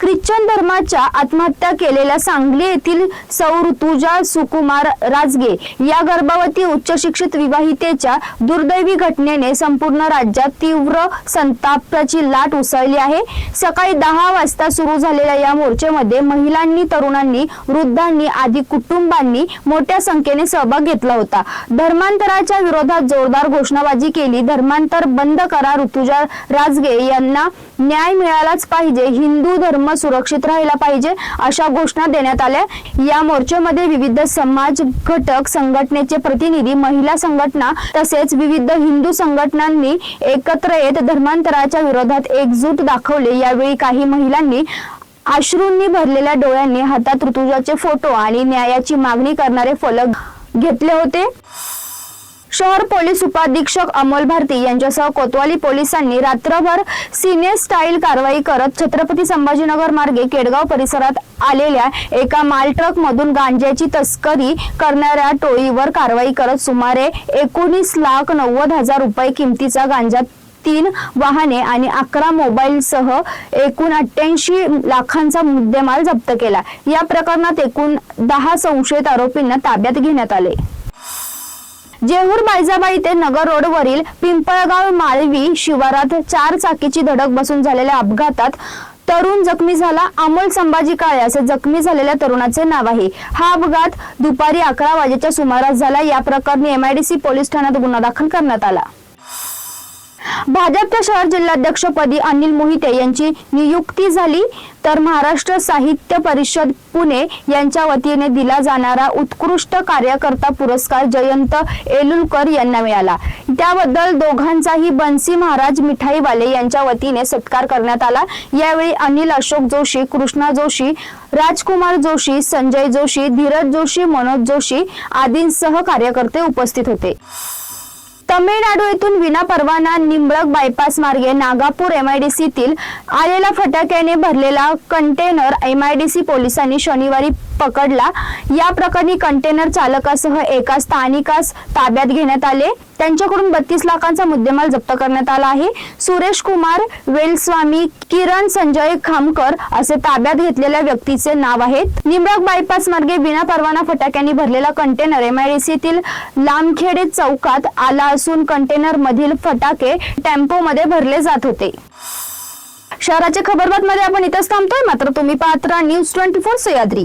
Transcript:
Christian धर्माच्या आत्महत्या केलेल्या सांगली येथील सौ ऋतुजा सुकुमार राजगे या गर्भवती उच्च शिक्षित विवाहितेच्या दुर्दैवी घटनेने संपूर्ण राज्यात तीव्र संतापाची लाट उसळली आहे. सकाळी दहा वाजता सुरू झालेल्या या मोर्चेमध्ये महिलांनी तरुणांनी वृद्धांनी आदी कुटुंबांनी मोठ्या संख्येने सहभाग घेतला होता. धर्मांतराच्या विरोधात जोरदार घोषणाबाजी केली. धर्मांतर बंद करा ऋतुजा राजगे यांना न्याय मिळालाच पाहिजे. हिंदू धर्म सुरक्षित राहिला पाहिजे अशा घोषणा देण्यात आल्या. या मोर्चामध्ये विविध समाज घटक संघटनेचे प्रतिनिधी महिला संघटना तसेच विविध हिंदू संघटनांनी एकत्र येत धर्मांतराच्या विरोधात एकजूट दाखवले. यावेळी काही महिलांनी अश्रूंनी भरलेल्या डोळ्यांनी हातात ऋतुजाचे फोटो आणि न्यायाची मागणी करणारे फलक घेतले होते. शहर पोलीस उपाधीक्षक अमोल भारती यांच्यासह कोतवाली पोलिसांनी रात्रभर सिने स्टाईल कारवाई करत छत्रपती संभाजीनगर मार्गे केडगाव परिसरात आलेल्या एका माल ट्रक मधून गांज्याची तस्करी करणाऱ्या टोळीवर कारवाई करत सुमारे एकोणीस लाख नव्वद हजार रुपये किमतीचा गांजा तीन वाहने आणि अकरा मोबाईलसह एकूण अठ्ठ्याऐंशी लाखांचा मुद्देमाल जप्त केला. या प्रकरणात एकूण दहा संशयित आरोपींना ताब्यात घेण्यात आले. जेहूर बायजाबाई ते नगर रोडवरील पिंपळगाव माळवी शिवारात चार चाकीची धडक बसून झालेल्या अपघातात तरुण जखमी झाला. अमोल संभाजी काळे असे जखमी झालेल्या तरुणाचे नाव आहे. हा अपघात दुपारी अकरा वाजेच्या सुमारास झाला. या प्रकरणी एमआयडीसी पोलीस ठाण्यात गुन्हा दाखल करण्यात आला. भाजपच्या शहर जिल्हाध्यक्षपदी अनिल मोहिते यांची नियुक्ती झाली. तर महाराष्ट्र साहित्य परिषद पुणे यांच्या वतीने दिला जाणारा उत्कृष्ट कार्यकर्ता पुरस्कार जयंत एलुलकर यांना मिळाला. त्याबद्दल दोघांचाही बन्सी महाराज मिठाईवाले यांच्या वतीने सत्कार करण्यात आला. यावेळी अनिल अशोक जोशी कृष्णा जोशी राजकुमार जोशी संजय जोशी धीरज जोशी मनोज जोशी आदींसह कार्यकर्ते उपस्थित होते. तमिळनाडू येथून विना परवाना निंबळक बायपास मार्गे नागापूर एमआयडीसीतील आलेला फटाक्याने भरलेला कंटेनर एमआयडीसी पोलिसांनी शनिवारी पकडला. या प्रकरणी कंटेनर चालकासह एका स्थानिकास ताब्यात घेण्यात आले. त्यांच्याकडून बत्तीस लाखांचा मुद्देमाल जप्त करण्यात आला आहे. सुरेश कुमार वेलस्वामी किरण संजय खामकर असे ताब्यात घेतलेल्या व्यक्तीचे नाव आहेत. निंबळक बायपास मार्गे विना परवाना फटाक्यांनी भरलेला कंटेनर एमआयडीसीतील लांबखेडे चौकात आला असून कंटेनर मधील फटाके टेम्पो मध्ये भरले जात होते. शहराच्या खबरबात मध्ये आपण इथंच थांबतोय. मात्र तुम्ही पात्र न्यूज ट्वेंटी फोर सह्याद्री.